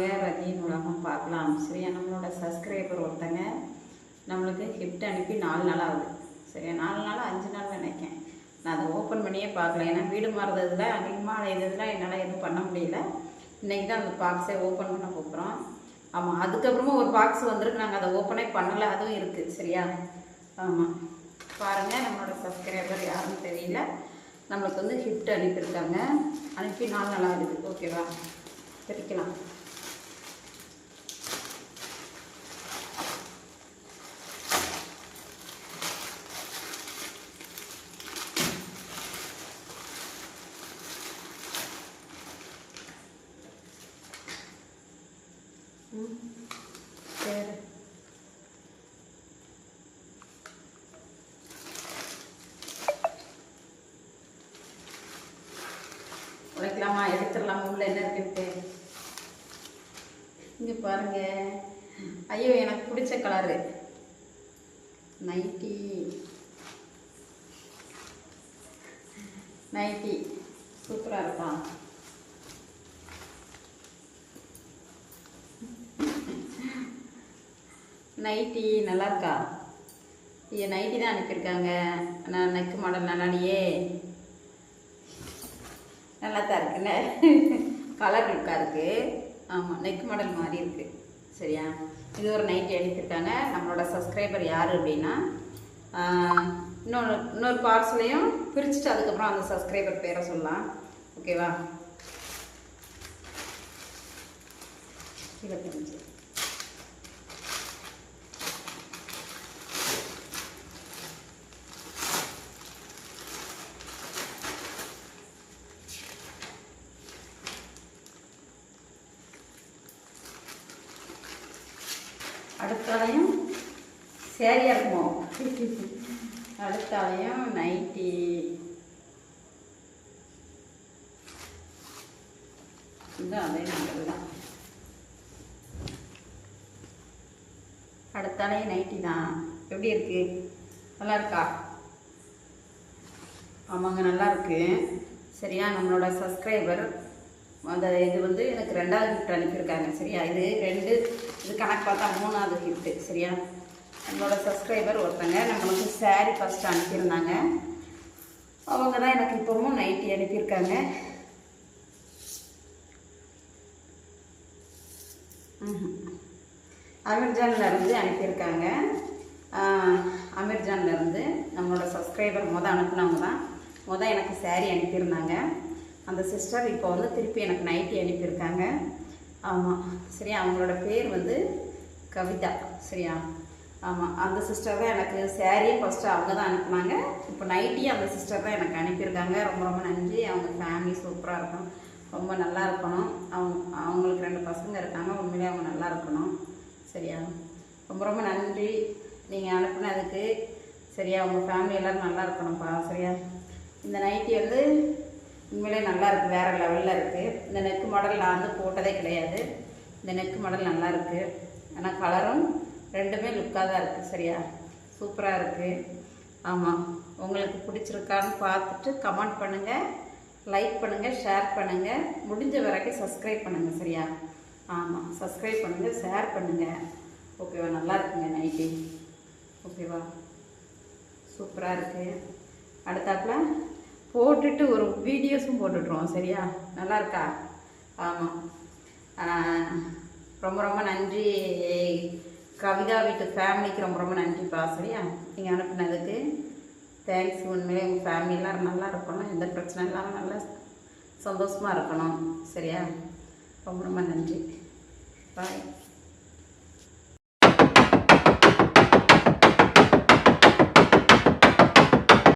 வாங்க ரதியின் உலகம் பார்க்கலாம். சரியா? நம்மளோட சப்ஸ்கிரைபர் ஒருத்தங்க நம்மளுக்கு கிஃப்ட் அனுப்பி நாலு நாள் ஆகுது. சரியா? நாலு நாள் அஞ்சு நாள் நினைக்கேன் நான் அதை ஓப்பன் பண்ணியே பார்க்கல. ஏன்னா வீடு மாறுறதுல அதிகமாக அலையிறதுல என்னால் எதுவும் பண்ண முடியல. இன்றைக்கி தான் அந்த பாக்ஸை ஓப்பன் பண்ண போகிறோம் ஆமாம் அதுக்கப்புறமா ஒரு பாக்ஸ் வந்திருக்கு. நாங்கள் அதை ஓப்பனே பண்ணலை. அதுவும் இருக்குது சரியா? ஆமாம் பாருங்கள் நம்மளோட சப்ஸ்கிரைபர் யாருன்னு தெரியல. நம்மளுக்கு வந்து கிஃப்ட் அனுப்பியிருக்காங்க. அனுப்பி நாலு நல்லா இருக்குது ஓகேவா? பிரிக்கலாம். சரி. உடைக்கலாமா? எடுத்துடலாமா? உள்ள என்ன இருக்குன்ட்டு? இங்கே பாருங்க. ஐயோ எனக்கு பிடிச்ச கலரு நைட்டி நைட்டி சூப்பராக இருப்பான் நைட்டி நல்லா இருக்கா ஐயோ நைட்டி தான் அனுப்பியிருக்காங்க. நான் நெக்கு மாடல் நல்லாடியே நல்லா தான் இருக்குல்ல கலர் லுக்காக இருக்குது ஆமாம் நெக் மாடல் மாதிரி இருக்குது சரியா? இது ஒரு நைட்டி அனுப்பியிருக்காங்க. நம்மளோட சப்ஸ்கிரைபர் யார் அப்படின்னா இன்னொரு இன்னொரு பார்சலையும் பிரிச்சுட்டு அதுக்கப்புறம் அந்த சப்ஸ்கிரைபர் பேரை சொல்லலாம். ஓகேவா கீழே தெரிஞ்சு அடுத்தாலையும் சேரியாக இருக்குமோ? அடுத்தாலையும் நைட்டி. இது அதே நம்பர் தான். அடுத்தாலையும் நைட்டி தான். எப்படி இருக்கு? நல்லா இருக்கா? ஆமாங்க நல்லா இருக்கு. சரியா நம்மளோட சப்ஸ்கிரைபர் அந்த இது வந்து எனக்கு ரெண்டாவது கிஃப்ட் அனுப்பியிருக்காங்க. சரியா? இது ரெண்டு இது கணக்கு பார்த்தா மூணாவது கிஃப்ட்டு சரியா? நம்மளோட சப்ஸ்கிரைபர் ஒருத்தங்க நம்மளுக்கு saree ஃபஸ்ட்டு அனுப்பியிருந்தாங்க. அவங்க தான் எனக்கு இப்போவும் நைட்டி அனுப்பியிருக்காங்க. ம்ஹும். இருந்து அனுப்பியிருக்காங்க. ஆஹ், நம்மளோட சப்ஸ்கிரைபர் மொதல் அனுப்புனவங்க தான் மொதல் எனக்கு saree அனுப்பியிருந்தாங்க. அந்த சிஸ்டர் இப்போ வந்து திருப்பி எனக்கு நைட்டி அனுப்பியிருக்காங்க. ஆமாம் சரியா? அவங்களோட பேர் வந்து கவிதா சரியா? ஆமாம் அந்த சிஸ்டர் தான் எனக்கு சேரீயே ஃபஸ்ட்டு அவங்க தான் அனுப்புனாங்க. இப்போ நைட்டியும் அந்த சிஸ்டர் தான் எனக்கு அனுப்பியிருக்காங்க. ரொம்ப ரொம்ப நன்றி. அவங்க ஃபேமிலி சூப்பராக இருக்கும் ரொம்ப நல்லா இருக்கணும். அவங்க அவங்களுக்கு ரெண்டு பசங்க இருக்காங்க. உண்மையிலே அவங்க நல்லா இருக்கணும். சரியா? ரொம்ப ரொம்ப நன்றி நீங்கள் அனுப்புனதுக்கு. சரியா? உங்கள் ஃபேமிலி எல்லோரும் நல்லா இருக்கணும்ப்பா. சரியா? இந்த நைட்டி வந்து உண்மையிலே நல்லா இருக்குது வேறு லெவலில் இருக்குது இந்த நெக்கு மாடல் நான் வந்து போட்டதே கிடையாது. இந்த நெக்கு மாடல் நல்லா இருக்குது ஆனால் கலரும் ரெண்டுமே லுக்காக தான் இருக்குது சரியா? சூப்பராக இருக்குது ஆமாம் உங்களுக்கு பிடிச்சிருக்கான்னு பார்த்துட்டு கமெண்ட் பண்ணுங்கள் லைக் பண்ணுங்கள் ஷேர் பண்ணுங்கள் முடிஞ்ச வரைக்கும் சப்ஸ்கிரைப் பண்ணுங்கள் சரியா? ஆமாம் சப்ஸ்கிரைப் பண்ணுங்கள் ஷேர் பண்ணுங்கள் ஓகேவா நல்லா இருக்குங்க நைட்டி ஓகேவா சூப்பராக இருக்குது அடுத்தாப்பில்? போட்டுட்டு ஒரு வீடியோஸும் போட்டுட்ருவோம் சரியா? நல்லா இருக்கா ஆமாம் ரொம்ப ரொம்ப நன்றி. கவிதா வீட்டு ஃபேமிலிக்கு ரொம்ப ரொம்ப நன்றிப்பா சரியா? நீங்கள் அனுப்புனதுக்கு. தேங்க்ஸ் உண்மையிலே உங்கள் ஃபேமிலி எல்லோரும் நல்லா இருக்கணும். எந்த பிரச்சனை இல்லாமல் நல்லா சந்தோஷமாக இருக்கணும் சரியா? ரொம்ப ரொம்ப நன்றி. பாய்.